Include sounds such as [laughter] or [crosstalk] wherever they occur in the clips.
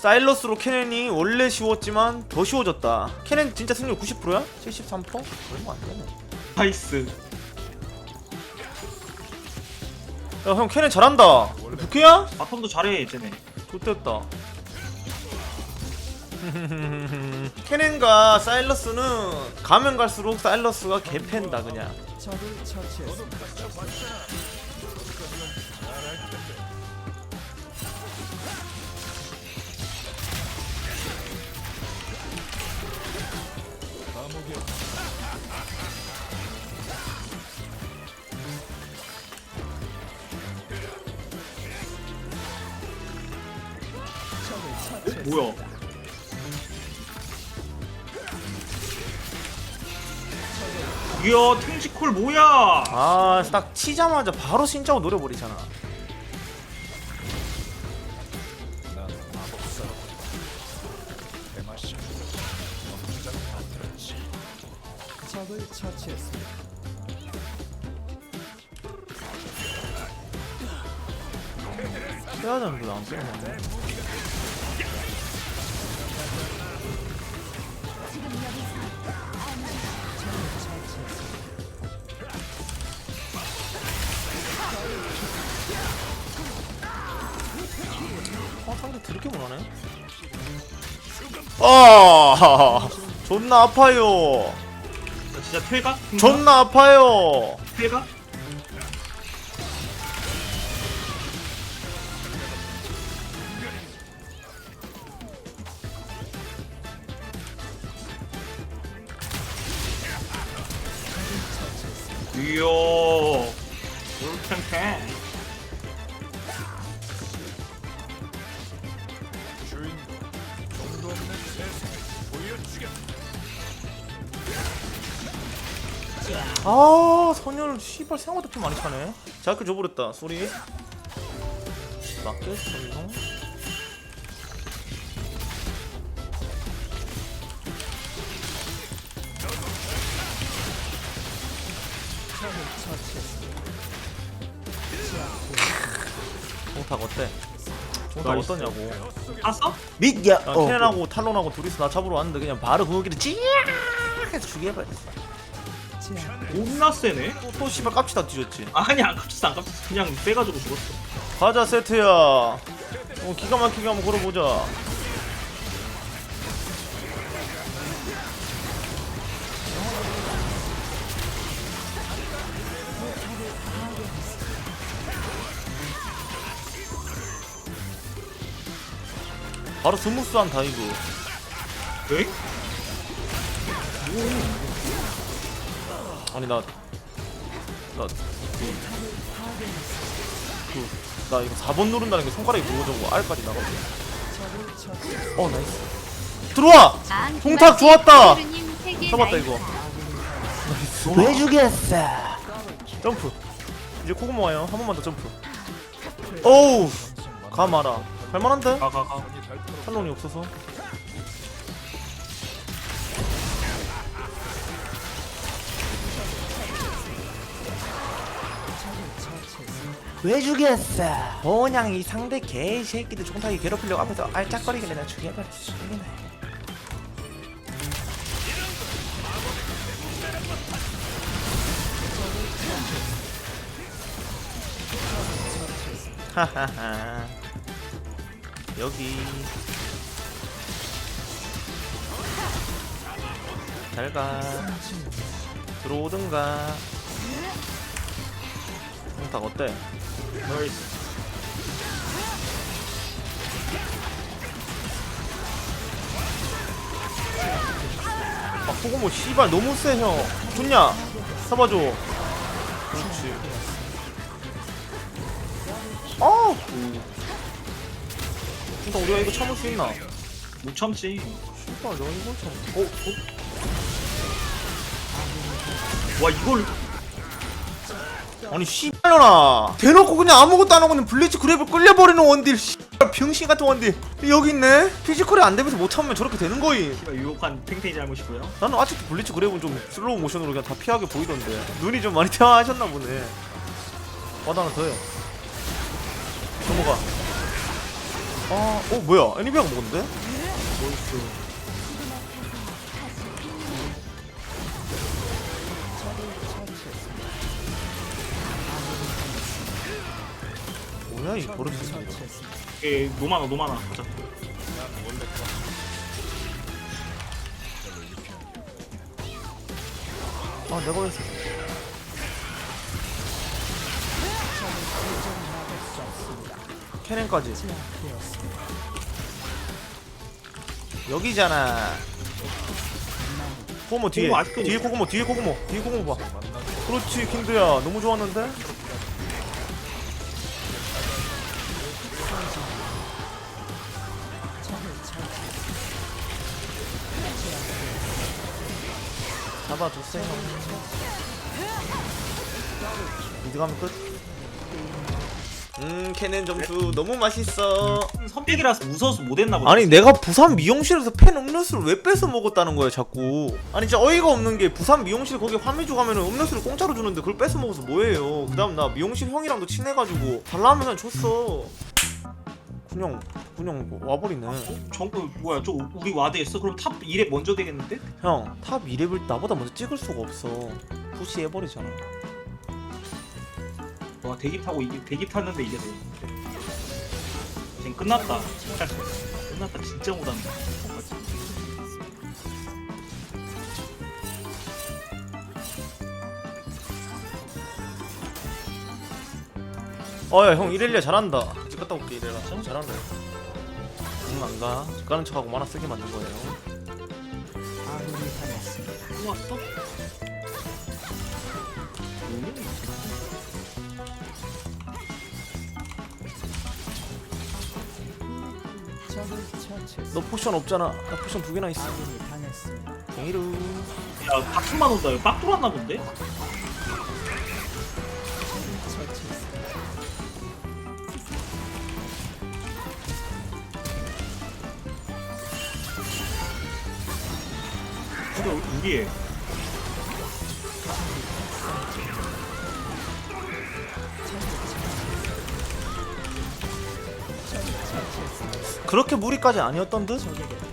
사일러스로 캐넨이 원래 쉬웠지만 더 쉬워졌다. 캐넨 진짜 승률 90%야? 73%? 얼마 안 되네 나이스. 야 형 캐넨 잘한다. 부캐야? 바텀도 잘해 쟤네 좋됐다. 캐넨과 사일러스는 가면 갈수록 사일러스가 개팬다 그냥 뭐야? 이야 탱지콜 뭐야? 아 딱 치자마자 바로 신짜고 노려버리잖아 적을 처치했습니다. 빼야 되는데? 안 빼네? 아아 [laughs] 존나 아파요. 나 진짜 퇴가? 존나 아파요 퇴가? 이야 아 선열 씨발 생각보다 좀 많이 차네 자크 줘버렸다 소리 맞게 처치했습니다. 공탁 어때? 공탁 나이스. 어떠냐고 땄어? 믿야 야 캐넨하고 탈론하고 둘이서 나 잡으러 왔는데 그냥 바로 궁극기를 찌야 해서 죽여버렸어 존나 세네. 또, 또 씨발 깝치 다 뒤졌지. 아니 안 깝쳤어 안 깝쳤어 그냥 빼가지고 죽었어. 가자 세트야. 어, 기가 막히게 한번 걸어보자. 바로 스무스한 다이브. 엥? 아니 나 나 그, 나 이거 4번 누른다는 게 손가락이 무거워져고 R까지 나거든 처치했습니다. 어 나이스. 들어와! 송탁 좋았다! 잡았다 이거. 왜 죽였어? 점프. 이제 코고모 와요. 한 번만 더 점프. 어우! 가 마라. 갈만한데? 가가가. 탈론이 없어서 왜 죽였어? 그냥 이 상대 개새끼들 종탁이 괴롭히려고 앞에서 알짝거리길래 나 죽여버렸어. 죽이네. 하하하. 여기. 잘가. 들어오든가. 형탁 어때? 나이스 아 그거 뭐 씨발 너무 세 형 좋냐? 잡아줘 그렇지 아 형탁 우리가 이거 참을 수 있나? 못 참지 씨발 너 이거 참 어? 어? 와 이걸 아니 씨발려나 대놓고 그냥 아무것도 안 하고 그냥 블리츠 그랩을 끌려버리는 원딜 씨발. 병신 같은 원딜. 여기 있네? 피지컬이 안 되면서 못 참으면 저렇게 되는 거임. 씨발 유혹한 탱탱이 잘못이고요. 나는 아직도 블리츠 그랩은 좀 슬로우 모션으로 그냥 다 피하게 보이던데. 눈이 좀 많이 퇴화하셨나 보네. 와나 하나 더해. 넘어가. 아, 어 뭐야? 애니비아가 먹었는데? 나이스. 뭐야 이 버릇이? 처치했습니다. 예, 노마나 노마나. 가자. 아 내가 왜? 캐넨까지. 여기잖아. 코고모 뒤에 코고모 아직도 뒤에 코고모 뒤에 코고모 뒤에 코고모 봐. 그렇지 킹드야 너무 좋았는데? 잡아줬어요. 미드 가면 끝. 음 캐넨 점수 너무 맛있어. 선택이라서 무서워서 못했나 보다. 아니 내가 부산 미용실에서 팬 음료수를 왜 뺏어 먹었다는 거야 자꾸 아니 진짜 어이가 없는 게 부산 미용실 거기 환미주 가면은 음료수를 공짜로 주는데 그걸 뺏어 먹어서 뭐해요 그 다음 나 미용실 형이랑도 친해가지고 달라면 그냥 줬어 그냥 그냥 와버리네 정그 뭐야? 저 우리 와드 했어? 그럼 탑 1에 먼저 되겠는데? 형 탑 2렙을 나보다 먼저 찍을 수가 없어 푸시해버리잖아 와 대기 타고 이게 대기 탔는데 이게 돼. 쟤 끝났다. [laughs] 끝났다. 진짜 못한다. 어야 형 이렐리아 잘한다 집 갔다 올게 형 잘하네 응 안가 집 가는 척하고 만화 쓰게 만든 거예요 아군이 당했습니다. 또 왔어? 적을 처치했습니다. 너 포션 없잖아 나 포션 두 개나 있어 아군이 당했습니다. 갱이루 야 박수만 온다. 이거 빡 돌았나 본데? 근데 우리에 그렇게 무리까지 아니었던 듯?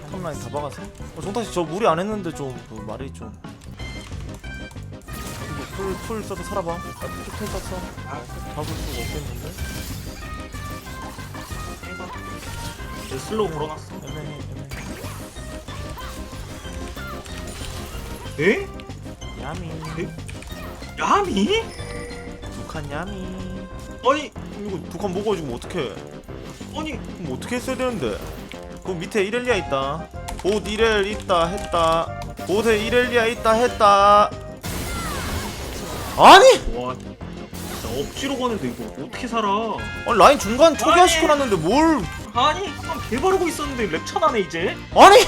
탑라인 다 박아서? 어, 정탁씨 저 무리 안 했는데 좀그 말이 좀 풀, 풀 써도 살아봐 풀 썼어 잡을 수가 없겠는데? 쟤 슬로우 걸어놨어. 에? 야미 야미? 북한 야미 아니 이거 북한 먹어주면 어떡해 아니 그럼 어떻게 했어야 되는데 그 밑에 이렐리아 있다 봇 이렐 있다 했다 봇에 이렐리아 있다 했다 아니! 와 진짜 억지로 거는데 이거 어떻게 살아? 아니 라인 중간 초기화시켜놨는데 뭘 아니 그냥 개 바르고 있었는데 랩 천 하네 이제. 아니!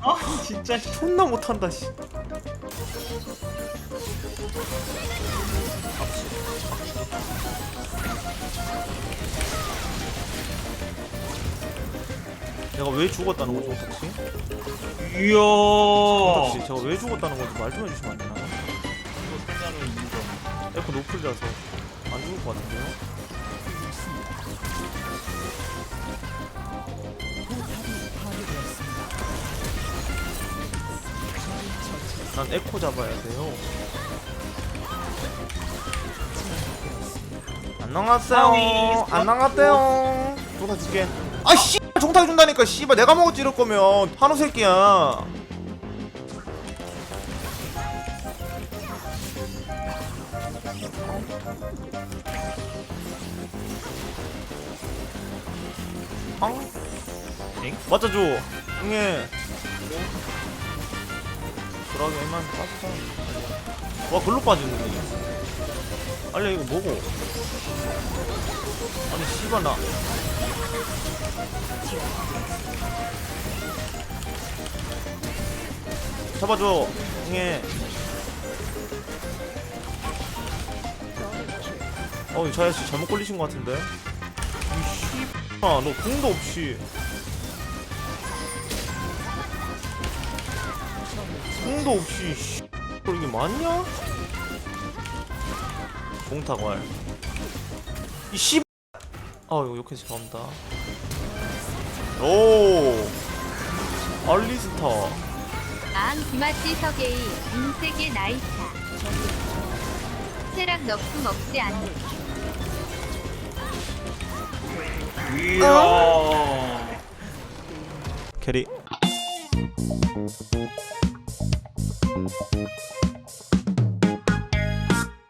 아 진짜 씨. 존나 못한다 씨 내가 왜 죽었다는 거죠, 혹시? 이야. 혹시 제가 왜 죽었다는 건지 말 좀 해주시면 안 되나요? 이거 생각은 인정. 에코 노플이라서 안 죽을 것 같은데요? 난 에코 잡아야 돼요. 안 나갔어요. 아위, 안 나갔대요. 누가 줄게. 아 씨, 종탁 준다니까 씨발 내가 먹었지 이럴 거면 한우 새끼야. 앙? 엥? 맞아줘. 응애. 그러게 이만 빠졌다. 와 글로 빠지는 거지. 알려 이거 뭐고? 아니 씨발 나. 잡아줘. 응애. 어, 저 아저씨 잘못 걸리신 것 같은데? 이 씨. 아, 너 공도 없이. 공도 없이. 씨. 이게 맞냐? 공타괄. 이 씨. 아, 이거 욕해서 죄송합니다. 오 알리스타 앙 기마치 서게이 인세계 나이차 체락 너프 먹지 않는 이야. 캐리 Thank you.